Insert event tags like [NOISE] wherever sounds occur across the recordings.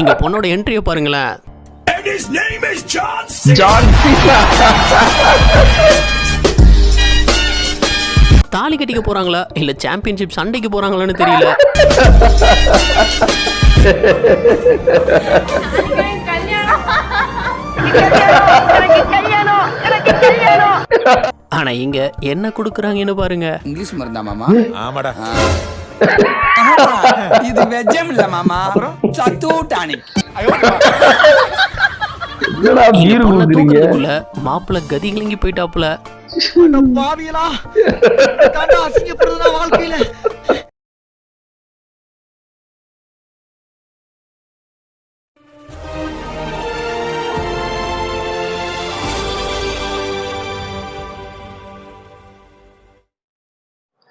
இங்க பொண்ணோட என்ட்ரியை பாருங்களேன். சீனா தாலி கட்டிக்க போறாங்களா? இல்ல சாம்பியன்ஷிப் சண்டைக்கு போறாங்களான்னு தெரியல. ஆனா இங்க என்ன கொடுக்குறாங்கன்னு பாருங்க. இங்கிலீஷ் மருந்தா மாமா? ஆமாடா. இது வெஜ்ஜம் இல்ல மாமா. சத்து டானிக் என்னடா பீர் குடுக்குறீங்க? மாப்பிள்ள கதி கிளங்கி போயிட்டாப்புல.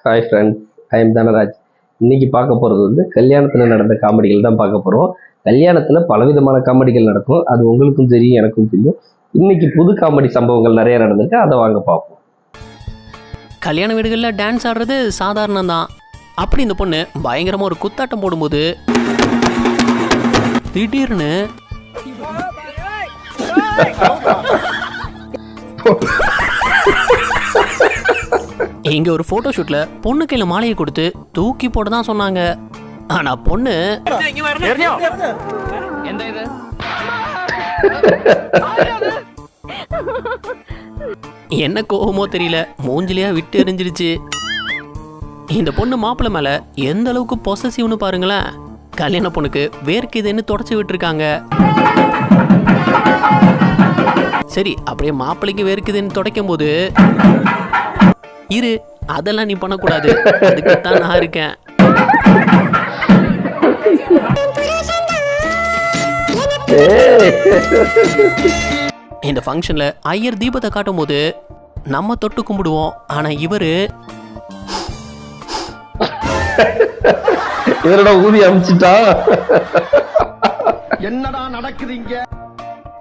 Hi friends I am Dhanraj இன்னைக்கு பார்க்க போகிறது வந்து கல்யாணத்தில் நடந்த காமெடிகள் தான் பார்க்க போகிறோம் கல்யாணத்தில் பலவிதமான காமெடிகள் நடக்கும். அது உங்களுக்கும் தெரியும் எனக்கும் தெரியும். இன்னைக்கு புது காமெடி சம்பவங்கள் நிறைய நடந்திருக்கு. அதை வாங்க பார்ப்போம். கல்யாண வீடுகளில் டான்ஸ் ஆடுறது சாதாரணம் தான் அப்படி இந்த பொண்ணு பயங்கரமா ஒரு குத்தாட்டம் போடும்போது திடீர்னு [LAUGHS] [LAUGHS] இங்க ஒரு போட்டோ ஷூட்ல பொண்ணு கையில மாலையை கொடுத்து தூக்கி போட தான் சொன்னாங்க. ஆனா பொண்ணு என்ன கோவமோ தெரியல. மூஞ்சிலியா விட்டு எரிஞ்சிருச்சு. இந்த பொண்ணு மாப்பிள்ளை மேல எந்த அளவுக்கு பொசசிவ்னு பாருங்களேன். கல்யாண பொண்ணுக்கு வேர்க்குதுன்னு தொடச்சி விட்டுருக்காங்க. சரி அப்படியே மாப்பிள்ளைக்கு வேர்க்குதுன்னு துடைக்கும் போது இரு அதெல்லாம் நீ பண்ணக்கூடாது. அதுக்குத்தான் நான் இருக்கேன். இந்த ஃபங்க்ஷன்ல ஐயர் தீபத்தை காட்டும் போது நம்ம தொட்டு கும்பிடுவோம். ஆனா இவரு இவரோட ஊதி அமிச்சிட்டா?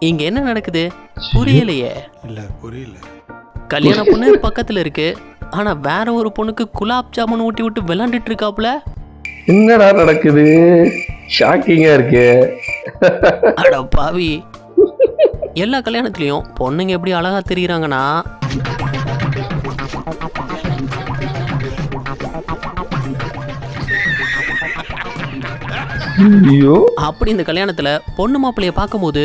இங்க என்ன நடக்குது? புரியலையே. இல்ல புரியல. கல்யாண பொண்ணு பக்கத்துல இருக்கு. ஆனா வேற ஒரு பொண்ணுக்கு குலாப் ஜாமுன் ஊட்டி விட்டு விளாண்டுட்டு இருக்காப்புல? என்னடா நடக்குது? ஷாக்கிங்கா இருக்கு. அட பாவி. எல்லா கல்யாணத்துலயும் பொண்ணுங்க எப்படி அழகா தெரியுறாங்கன்னா ஐயோ. அப்படி இந்த கல்யாணத்துல பொண்ணு மாப்பிள்ளைய பார்க்கும்போது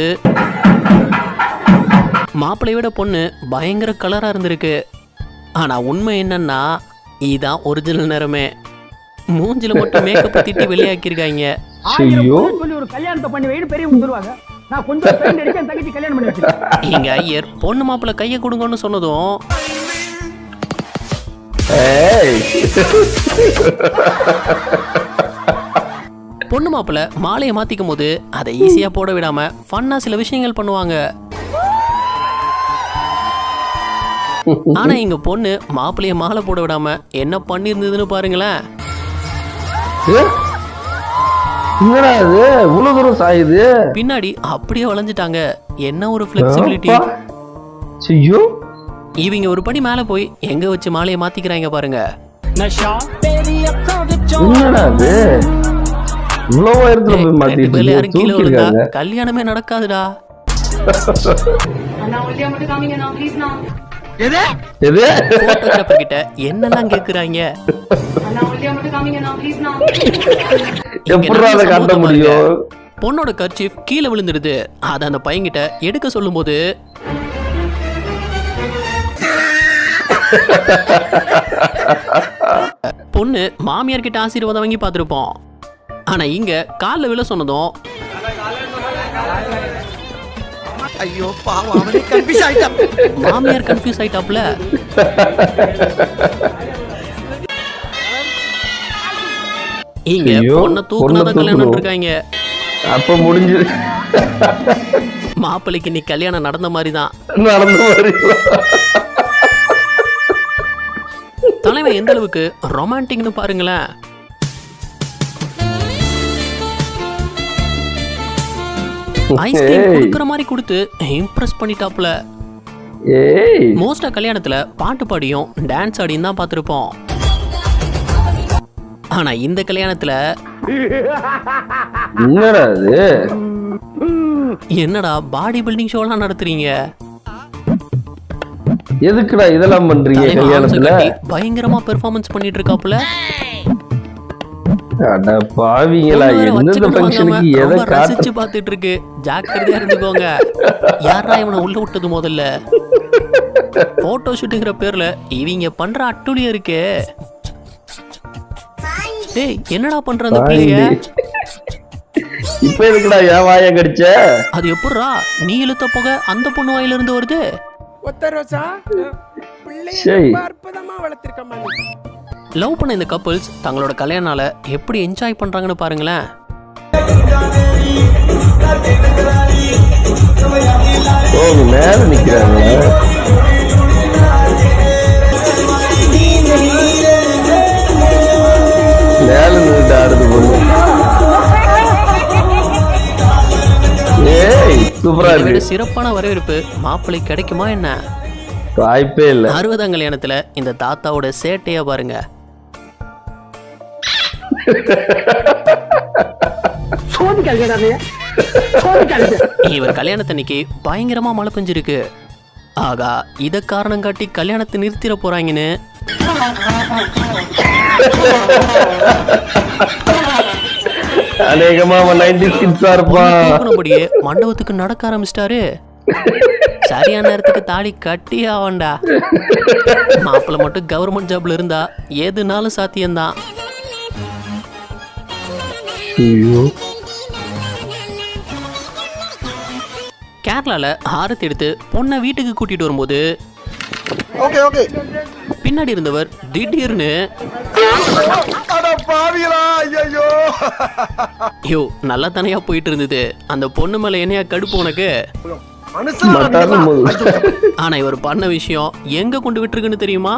மாப்பிள்ளைய விட பொண்ணு பயங்கர கலரா இருந்திருக்கு. ஆனா உண்மை என்னன்னா இதான் ஒரிஜினல் நிறமே. மூஞ்சில மட்டும் மேக்கப் திட்டி வெளியாக்கியிருக்காங்க. ஐயோ. சொல்லி ஒரு கல்யாணத்தை பண்ணி வைன்னு பெரியவங்க சொல்லுவாங்க நான் கொஞ்சம் பெயிண்ட் அடிச்சு என் தங்கச்சி கல்யாணம் பண்ணி வச்சிருக்கேன். இங்க ஐயர் பொண்ணு மாப்பிள்ளை கையை கொடுங்கன்னு சொன்னதும் ஏய். பொண்ணு மாப்பிள்ளை மாலையை மாத்திக்கும் போது அதை ஈஸியா போட விடாம ஃபன்னா சில விஷயங்கள் பண்ணுவாங்க. ஆனா இங்க பொண்ணு மாப்பிள்ளைய மாலை போட விடாம என்ன பண்ணியிருந்ததுன்னு பாருங்களேன். ஏ? என்னடா இது? இவ்வளவு தூரம் சாயுது? பின்னாடி அப்படியே வளைஞ்சிட்டாங்க. என்ன ஒரு ஃபிளெக்சிபிலிட்டி. ஐயோ. இவங்க ஒரு படி மேல போய் எங்க வச்சு மாலையை மாத்திக்கிறாங்க பாருங்க. என்னடா இது? இவ்வளவு உயரத்துல போய் மாத்திட்டு கல்யாணமே நடக்காதுடா. போட்டோகிராஃபர் கிட்ட என்னெல்லாம் கேக்குறாங்க? எப்படா அதை காட்ட முடியும். பொண்ணோட கர்ச்சீஃப் கீழே விழுந்துடுது. அதை அந்த பையன்கிட்ட எடுக்க சொல்லும்போது பொண்ணு மாமியார் கிட்ட ஆசீர்வாதம் வாங்கி பார்த்துருப்போம். ஆனா இங்க கால்ல விழ சொன்னதும் ஐயோ பாவம் அவனே கன்ஃபியூஸ் ஆயிட்டான். மாமியார் கன்ஃபியூஸ் ஆயிட்டாப்ல இங்க பொண்ணை தூக்குனாதான் கல்யாணம். இருக்காங்க. அப்ப முடிஞ்சது மாப்பிள்ளைக்கு நீ கல்யாணம் நடந்த மாதிரி தான் நடந்த மாதிரி. தலைவன் எந்த அளவுக்கு ரொமான்டிக்னு பாருங்களேன். ஐஸ்கிரீம். கொடுக்குற மாதிரி கொடுத்து இம்ப்ரெஸ் பண்ணிட்டாப்ல ஏய். மோஸ்டா கல்யாணத்துல பாட்டு பாடியும் டான்ஸ் ஆடியும் தான் பார்த்துருப்போம். ஆனா இந்த கல்யாணத்துல [LAUGHS] என்னடா இது? என்னடா பாடி பில்டிங் ஷோலாம் நடத்துறீங்க? எதுக்குடா இதெல்லாம் பண்றீங்க கல்யாணத்துல? பயங்கரமா பெர்ஃபார்மன்ஸ் பண்ணிட்டு இருக்காப்புல. அட பாவிங்களா எந்தெந்த ஃபங்க்ஷனுக்கு எதை ரசிச்சு பார்த்துட்டு இருக்கு ஜாக்கிரதையா இருந்துக்கோங்க. யாரா இவனை உள்ள விட்டது முதல்ல? போட்டோ ஷூட்டுங்கிற பேர்ல இவங்க பண்ற அட்டுழியம் இருக்கே. டேய் என்னடா பண்ற அந்த பிள்ளைய? இப்ப எதுக்குடா என் வாய கடிச்ச? அது எப்படிரா நீ இழுத்த புகை அந்த பொண்ணு வாயில இருந்து வருது? ஒத்த ரோசா பிள்ளைய அற்புதமா வளர்த்திருக்கம்மா நீ லவ் பண்ண இந்த கப்புள்ஸ் தங்களோட கல்யாண நாளை எப்படி என்ஜாய் பண்றாங்கன்னு பாருங்களேன். மேல நிக்கிறாங்க. மேல நின்று ஆடுது பொண்ணு சிறப்பான வரவேற்பு. மாப்பிள்ளை கிடைக்குமா என்ன? வாய்ப்பே இல்ல. அறுபதாம் கல்யாணத்துல இந்த தாத்தாவோட சேட்டையா பாருங்க. இவர் கல்யாணத்தன்னைக்கு பயங்கரமா மழை பெஞ்சிருக்கு. ஆகா இத காரணம் காட்டி கல்யாணத்தை நிறுத்திட போறாங்கன்னு. அநேகமா மண்டபத்துக்கு நடக்க ஆரம்பிச்சிட்டாரு. சரியான நேரத்துக்கு தாலி கட்டி ஆவண்டா மாப்பிள்ளை மட்டும் கவர்மெண்ட் ஜாப்ல இருந்தா எதுனாலும் சாத்தியம்தான். ஐயோ கேரளால ஆரத்தி எடுத்து பொண்ணை வீட்டுக்கு கூட்டிட்டு வரும்போது ஓகே ஓகே பின்னாடி இருந்தவர் திடீர்னு அட பாவிகளா ஐயோ ஐயோ நல்லா தானையா போயிட்டு இருந்தது அந்த பொண்ணு மேல என்னையா கடுப்பு உனக்கு மட்டார்னு போது ஆனா இவர் பண்ண விஷயம் எங்க கொண்டு விட்டுருக்குன்னு தெரியுமா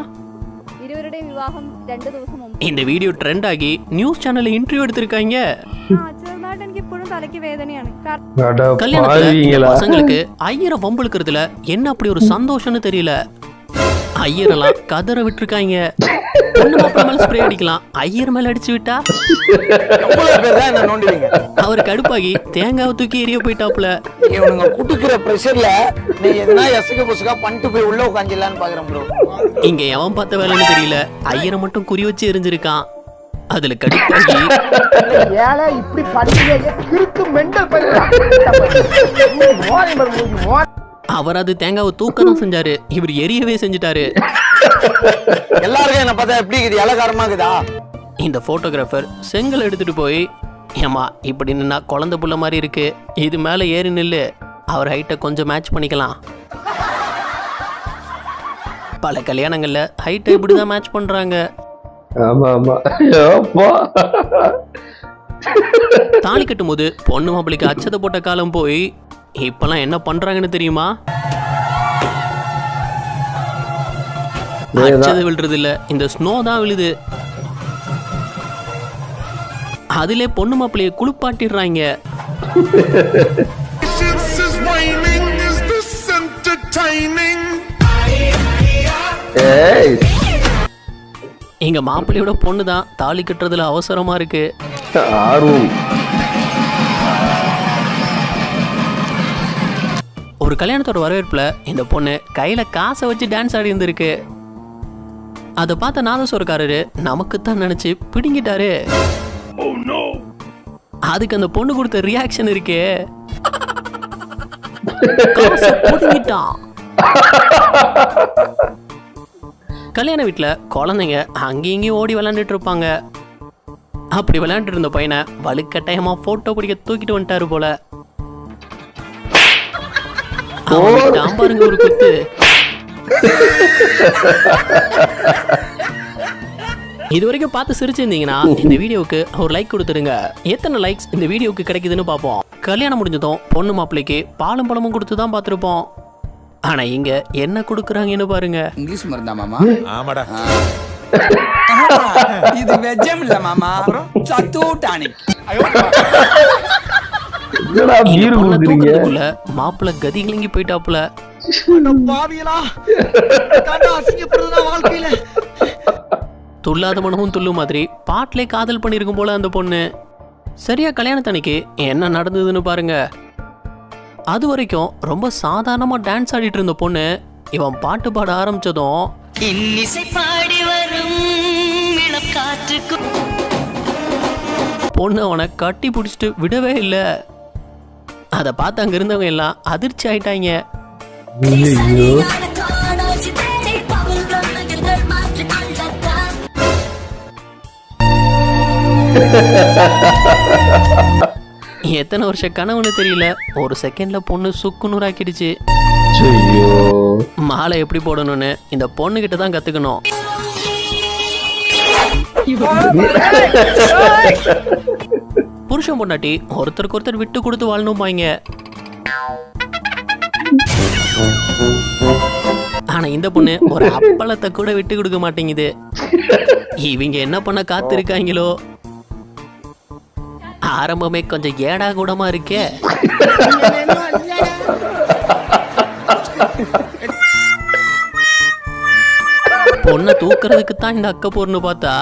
ഇരുവരുടെയും വിവാഹം രണ്ട് ദിവസം മുമ്പ് இந்த வீடியோ ட்ரெண்ட் ஆகி நியூஸ் சேனல்ல இன்டர்வியூ எடுத்திருக்காங்க ആ ചെറുതായിട്ട് എനിക്ക് ഇപ്പോഴും തലയ്ക്ക് വേദനയാണ് കാരണം அட கல்யாணத்துல இந்த பாவிங்களா பசங்களுக்கு ஐயரை வம்பிழுக்கிறதுல என்ன அப்படி ஒரு சந்தோஷம்னு தெரியல ஐயரெல்லாம் கதற விட்டுருக்காங்க பொண்ணு மாப்பிள்ளை மேல ஸ்ப்ரே அடிக்கலாம். ஐயர் மேல அடிச்சு விட்டா? அவர் கடுப்பாகி தேங்காவை தூக்கி எரிய போயிட்டாப்புல. இவனுங்க குட்டுக்கிற ப்ரெஷர்ல நீ எதனா எசக புசுகா பண்ணிட்டு போய் உள்ள உட்காந்துலான்னு பாக்குறேன் ப்ரோ இங்க எவன் பார்த்த வேலைன்னு தெரியல. ஐயரை மட்டும் குறி வச்சு எரிஞ்சிருக்கான். அதுல கடுப்பாகி ஏழை இப்படி படிக்கிறீங்க கிறுக்கு மெண்டல் பண்ணி அவர் அது தேங்காவை தூக்க தான் செஞ்சாரு. இவர் எரியவே செஞ்சுட்டாரு. எல்லாருக்கும் என்ன பார்த்தா எப்படி இருக்குது? இலகாரமா இருக்குதா? இந்த போட்டோகிராஃபர் செங்கல் எடுத்துட்டு போய் ஏமா இப்படி நின்னா குழந்தை புள்ள மாதிரி இருக்கு. இது மேல ஏறி நில்லு. அவர் ஹைட்டை கொஞ்சம் மேட்ச் பண்ணிக்கலாம். பல கல்யாணங்கள்ல ஹைட்டை இப்படிதான் மேட்ச் பண்றாங்க. ஆமா ஆமா. அப்பா. தாலி கட்டும்போது பொண்ணு மாப்பிளைக்கு அச்சதை போட்ட காலம் போய் இப்பெல்லாம் என்ன பண்றாங்கன்னு தெரியுமா? அச்சதை விழுறது இல்ல இந்த ஸ்னோ தான் விழுது. அதிலே பொண்ணு மாப்பிளைய குளிப்பாட்டிடுறாங்க. எங்க மாப்பிள்ளையோட பொண்ணு தான் தாலி கட்டுறதுல அவசரமா இருக்கு. ஆர்வம். ஒரு கல்யாணத்தோட வரவேற்புல இந்த பொண்ணு கையில காசை வச்சு டான்ஸ் ஆடி இருந்திருக்கு. அதை பார்த்த நாதஸ்வரக்காரரு நமக்கு தான் நினைச்சு பிடுங்கிட்டாரு. அதுக்கு அந்த பொண்ணு கொடுத்த ரியாக்ஷன் இருக்கே. பிடுங்கிட்டான். கல்யாண வீட்டில் குழந்தைங்க அங்கேயும் இங்கேயும் ஓடி விளையாண்டுட்டு இருப்பாங்க. அப்படி விளையாண்டுட்டு இருந்த பையனை வலுக்கட்டாயமா ஃபோட்டோ பிடிக்க தூக்கிட்டு வந்துட்டாரு போல. அவனுக்கு பாருங்க ஒரு குத்து. இது வரைக்கும் பார்த்து சிரிச்சிருந்தீங்கன்னா இந்த வீடியோவுக்கு ஒரு லைக் கொடுத்துருங்க. எத்தனை லைக்ஸ் இந்த வீடியோவுக்கு கிடைக்குதுன்னு பார்ப்போம். கல்யாணம் முடிஞ்சதும் பொண்ணு மாப்பிள்ளைக்கு பாலும் பழமும் கொடுத்து தான் பார்த்துருப்போம். ஆனா இங்க என்ன கொடுக்குறாங்கன்னு பாருங்க. இங்கிலீஷ் மருந்தா மாமா? ஆமாடா. இது வெஜ்ஜம் இல்ல மாமா. சத்து டானிக் மாப்பிள்ளை கதி கிளங்கி போயிட்டாப்புல. வாழ்க்கையில. துள்ளாத மனமும் துள்ளு மாதிரி பாட்டிலே காதல் பண்ணியிருக்கும் போல அந்த பொண்ணு. சரியா கல்யாணத்தன்னைக்கு என்ன நடந்ததுன்னு பாருங்க. அது வரைக்கும் ரொம்ப சாதாரணமா டான்ஸ் ஆடிட்டு இருந்த பொண்ணு இவன் பாட்டு பாட ஆரம்பிச்சதும் இன்னிசை பாடி வரும் இளம் காற்றுக்கு பொண்ணு அவனை கட்டி பிடிச்சிட்டு விடவே இல்லை. அதை பார்த்து அங்க இருந்தவங்க எல்லாம் அதிர்ச்சி ஆயிட்டாங்க. எத்தனை வருஷ கனவுன்னு தெரியல. ஒரு செகண்ட்ல பொண்ணு சுக்கு நூறாக்கிடுச்சு ஐயோ மாலை எப்படி போடணும்னு இந்த பொண்ணு கிட்ட தான் கத்துக்கணும். புருஷன் பொண்டாட்டி ஒருத்தருக்கு ஒருத்தர் விட்டு கொடுத்து வாழணும்பாங்க. ஆனா இந்த பொண்ணு ஒரு அப்பளத்தை கூட விட்டு கொடுக்க மாட்டேங்குது. இவங்க என்ன பண்ண காத்திருக்காங்களோ? ஆரம்பமே கொஞ்சம் ஏடா கூடமா இருக்கே. பொண்ணை தூக்குறதுக்கு தான் இந்த அக்க பொண்ணு பார்த்தா.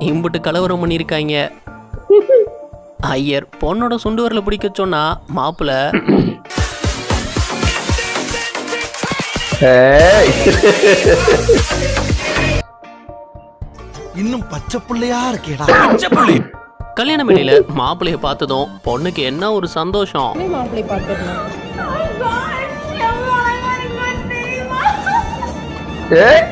இம்புட்டு கலவரம் பண்ணியிருக்காங்க ஐயர் பொண்ணோட சுண்டு வரல பிடிக்க சொன்னா மாப்பிள்ள இன்னும் பச்சை புள்ளையா இருக்கேடா. கல்யாண மேடையில மாப்பிள்ளைய பார்த்ததும் பொண்ணுக்கு என்ன ஒரு சந்தோஷம்? ஏய்.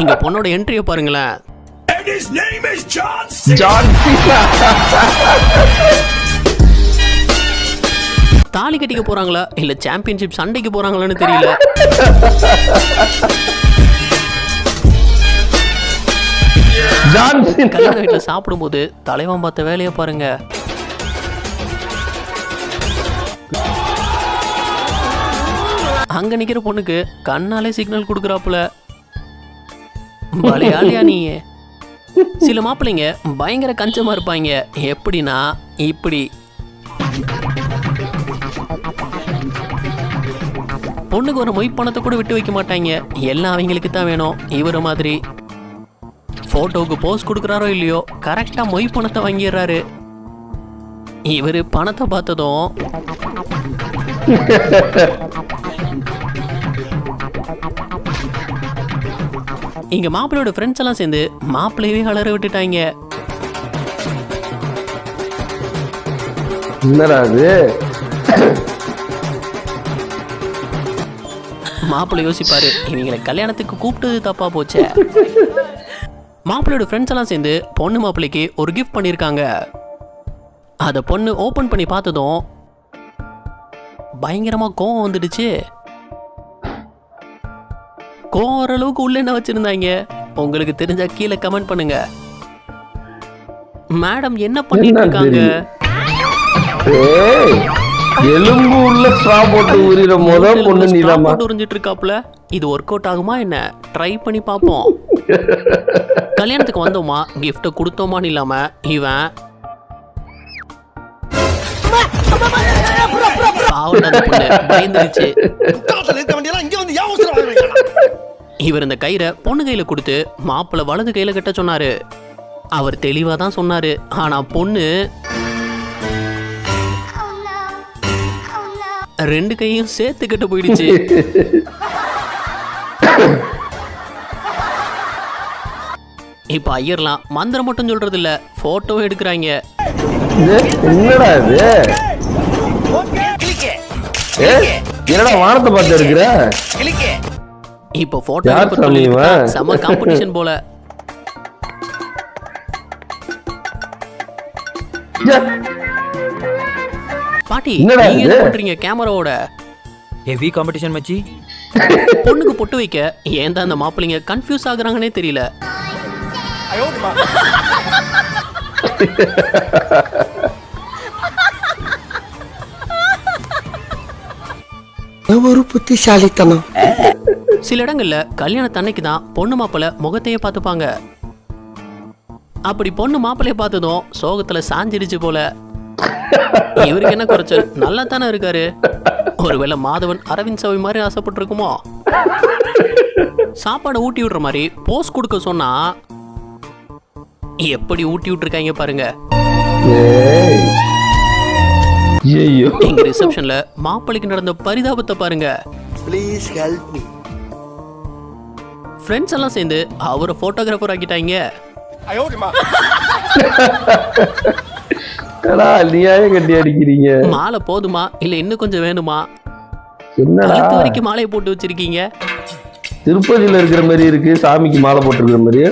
இங்க பொண்ணோட என்ட்ரிய பாருங்களேன். தாலி கட்டிக்க போறாங்களா? இல்ல சாம்பியன்ஷிப் சண்டைக்கு போறாங்களான்னு தெரியல. கல்யாண வீட்டுல சாப்பிடும்போது தலைவன் பார்த்த வேலையை பாருங்க. அங்க நிக்கிற பொண்ணுக்கு கண்ணாலே சிக்னல் கொடுக்குறாப்புல. பலையாளியா நீ சில மாப்பிள்ளைங்க பயங்கர கஞ்சமா இருப்பாங்க. எப்படின்னா இப்படி. பொண்ணுக்கு ஒரு மொய் பணத்தை கூட விட்டு வைக்க மாட்டாங்க. எல்லாம் அவங்களுக்கு தான் வேணும். இவர மாதிரி. போட்டோவுக்கு போஸ் கொடுக்குறாரோ இல்லையோ கரெக்டாக மொய் பணத்தை வாங்கிடுறாரு. இவர் பணத்தை பார்த்ததும் இங்க மாப்பிள்ளையோட ஃப்ரெண்ட்ஸ் எல்லாம் சேர்ந்து மாப்பிள்ளையவே அலற விட்டுட்டாங்க. என்னடா அது மாப்பிள்ளை யோசிப்பாரு இவங்களை கல்யாணத்துக்கு கூப்பிட்டது தப்பா போச்சே. மாப்பிள்ளையோட ஃப்ரெண்ட்ஸ் எல்லாம் சேர்ந்து பொண்ணு மாப்பிள்ளைக்கு ஒரு கிஃப்ட் பண்ணியிருக்காங்க அதை பொண்ணு ஓப்பன் பண்ணி பார்த்ததும் பயங்கரமா கோவம் வந்துடுச்சு. கோவம் வர அளவுக்கு உள்ள என்ன வச்சிருந்தாங்க? உங்களுக்கு தெரிஞ்சா கீழே கமெண்ட் பண்ணுங்க. மேடம் என்ன பண்ணிட்டு இருக்காங்க எலும்பு உள்ள ஸ்ட்ரா போட்டு உரிற முத பொண்ணு போட்டு உறிஞ்சிட்டு இருக்காப்புல இது ஒர்க் அவுட் ஆகுமா என்ன? ட்ரை பண்ணி பார்ப்போம். [LAUGHS] கல்யாணத்துக்கு வந்தோமா? Gift கொடுத்தோமான்னு இல்லாம இவன் பாவம்டா அந்த பொண்ணு பயந்துருச்சு. குத்தாலத்துல இருக்க வேண்டியெல்லாம் இங்க வந்து ஏன் அவசரம் வாங்குறீங்க இவர் இந்த கயிறை பொண்ணு கையில கொடுத்து மாப்பிள்ளை வலது கையில கட்ட சொன்னாரு. அவர் தெளிவா தான் சொன்னாரு. ஆனா பொண்ணு ரெண்டு கையும் சேர்த்து கட்ட போயிடுச்சு. [LAUGHS] இப்ப ஐயர்லாம் மந்திரம் மட்டும் சொல்றது இல்ல போட்டோவும் எடுக்கிறாங்க. இது என்னடா இது? என்னடா வானத்தை பார்த்து இருக்கிற? இப்போ போட்டோ யார் சாமி காம்படிஷன் போல. பாட்டி என்னடா நீங்க? என்ன பண்றீங்க கேமராவோட? ஹெவி காம்படிஷன் மச்சி. பொண்ணுக்கு பொட்டு வைக்க. ஏன் தான் அந்த மாப்பிள்ளைங்க கன்ஃபியூஸ் ஆகுறாங்கன்னே தெரியல. [LAUGHS] ஒரு புத்திசாலித்தனம். சில இடங்கள்ல கல்யாணத்தன்னைக்கு தான் பொண்ணு மாப்பிள்ளை முகத்தையே பார்த்துப்பாங்க. அப்படி பொண்ணு மாப்பிள்ளைய பார்த்ததும் சோகத்துல சாஞ்சிடுச்சு போல. இவருக்கு என்ன குறைச்சல்? நல்லா தானே இருக்காரு. ஒருவேளை மாதவன் அரவிந்த் சவி மாதிரி ஆசைப்பட்டிருக்குமோ? சாப்பாடை ஊட்டி விடுற மாதிரி போஸ் கொடுக்க சொன்னா எப்படி ஊட்டி விட்டுருக்காங்க பாருங்க. ஏய். ஐயோ எங்க ரிசப்ஷன்ல மாப்பிள்ளைக்கு நடந்த பரிதாபத்தை பாருங்க. ப்ளீஸ் ஹெல்ப் மீ ஃப்ரெண்ட்ஸ் எல்லாம் சேர்ந்து அவரை போட்டோகிராஃபர் ஆக்கிட்டாங்க. [LAUGHS] என்னடா நியாயம் கட்டி அடிக்கிறீங்க? மாலை போதுமா இல்ல இன்னும் கொஞ்சம் வேணுமா? என்னடா? வரைக்கும் மாலையை போட்டு வச்சிருக்கீங்க. திருப்பதியில இருக்கிற மாதிரி இருக்கு சாமிக்கு மாலை போட்டிருக்கிற மாதிரி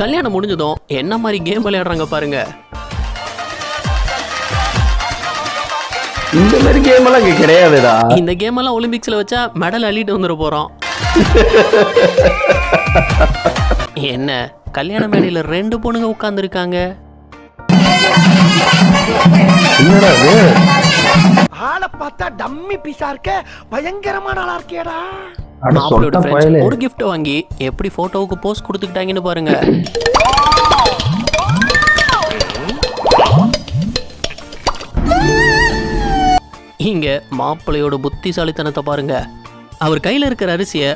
கல்யாணம் முடிஞ்சதும் என்ன மாதிரி கேம் விளையாடுறாங்க பாருங்க. இந்த மாதிரி கேம் எல்லாம் இங்க கிடையாதுடா. இந்த கேம் எல்லாம் ஒலிம்பிக்ஸ்ல வச்சா மெடல் அள்ளிட்டு வந்துட போறோம். என்ன கல்யாண மேடையில ரெண்டு பொண்ணுங்க உட்கார்ந்துருக்காங்க. என்னடா இது? ஆளை பார்த்தா டம்மி பீஸா இருக்க பயங்கரமான ஆளா இருக்கேடா சொட்ட ஃப்ரெண்ட்ஸ் ஒரு gift வாங்கி எப்படி போட்டோவுக்கு போஸ்ட் கொடுத்துக்கிட்டாங்கன்னு பாருங்க. மாப்பிள்ளையோட புத்திசாலித்தனத்தை பாருங்க. அவர் கையில இருக்கிற அரிசிய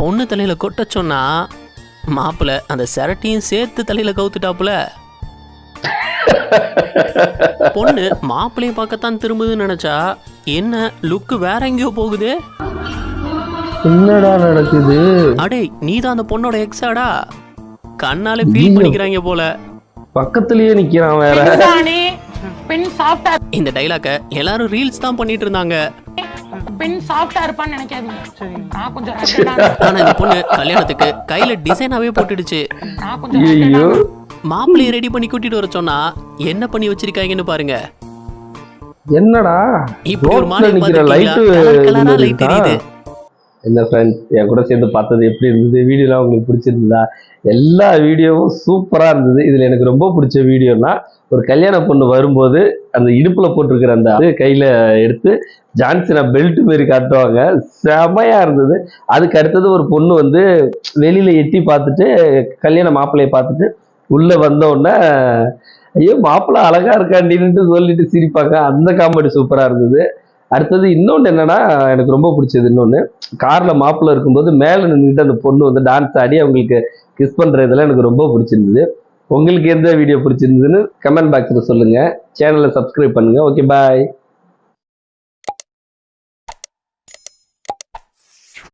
பொண்ணு தலையில கொட்ட சொன்னா மாப்பிள்ளை அந்த சிரட்டையும் சேர்த்து தலையில கவுத்துட்டாப்புல. பொண்ணு மாப்பிள்ளைய பார்க்கத்தான் திரும்புதுன்னு நினைச்சா என்ன லுக்கு வேற எங்கேயோ போகுது? என்னடா நடக்குது? அடே நீ தான் அந்த பொண்ணோட எக்ஸாடா கண்ணால ஃபீல் பண்ணிக்கிறாங்க போல. பக்கத்துலயே நிக்கிறான் வேற. பெண் சாஃப்டா இந்த டைலாக்க எல்லாரும் ரீல்ஸ் தான் பண்ணிட்டு இருந்தாங்க. பெண் சாஃப்டா இருப்பான்னு நினைக்காதீங்க. நான் கொஞ்சம் ஆனா இந்த பொண்ணு கல்யாணத்துக்கு கையில டிசைனாவே போட்டுடுச்சு. நான் ஐயோ மாப்பிள்ளைய ரெடி பண்ணி கூட்டிட்டு வர சொன்னா என்ன பண்ணி வச்சிருக்காங்கன்னு பாருங்க. என்னடா? இப்படி ஒரு கலரா லைட் எரியுது என்ன ஃப்ரெண்ட்ஸ் என் கூட சேர்ந்து பார்த்தது எப்படி இருந்தது வீடியோலாம் உங்களுக்கு பிடிச்சிருந்ததா? எல்லா வீடியோவும் சூப்பராக இருந்தது. இதில் எனக்கு ரொம்ப பிடிச்ச வீடியோனா ஒரு கல்யாண பொண்ணு வரும்போது அந்த இடுப்பில் போட்டிருக்கிற அந்த அது கையில் எடுத்து ஜான்சனா பெல்ட் மாரி காட்டுவாங்க. செமையாக இருந்தது. அதுக்கு அடுத்தது ஒரு பொண்ணு வந்து வெளியில் எட்டி பார்த்துட்டு கல்யாண மாப்பிள்ளையை பார்த்துட்டு உள்ளே வந்தோடனே ஐயோ மாப்பிள்ளை அழகா இருக்காண்டின்ட்டு சொல்லிட்டு சிரிப்பாங்க. அந்த காமெடி சூப்பராக இருந்தது. அடுத்தது இன்னொன்று என்னன்னா எனக்கு ரொம்ப பிடிச்சது இன்னொன்று காரில் மாப்பிள்ள இருக்கும்போது மேலே நின்றுட்டு அந்த பொண்ணு வந்து டான்ஸ் ஆடி அவங்களுக்கு கிஸ் பண்றதெல்லாம் எனக்கு ரொம்ப பிடிச்சிருந்தது. உங்களுக்கு எந்த வீடியோ பிடிச்சிருந்ததுன்னு கமெண்ட் பாக்ஸில் சொல்லுங்கள் சேனலை சப்ஸ்கிரைப் பண்ணுங்கள் ஓகே பாய்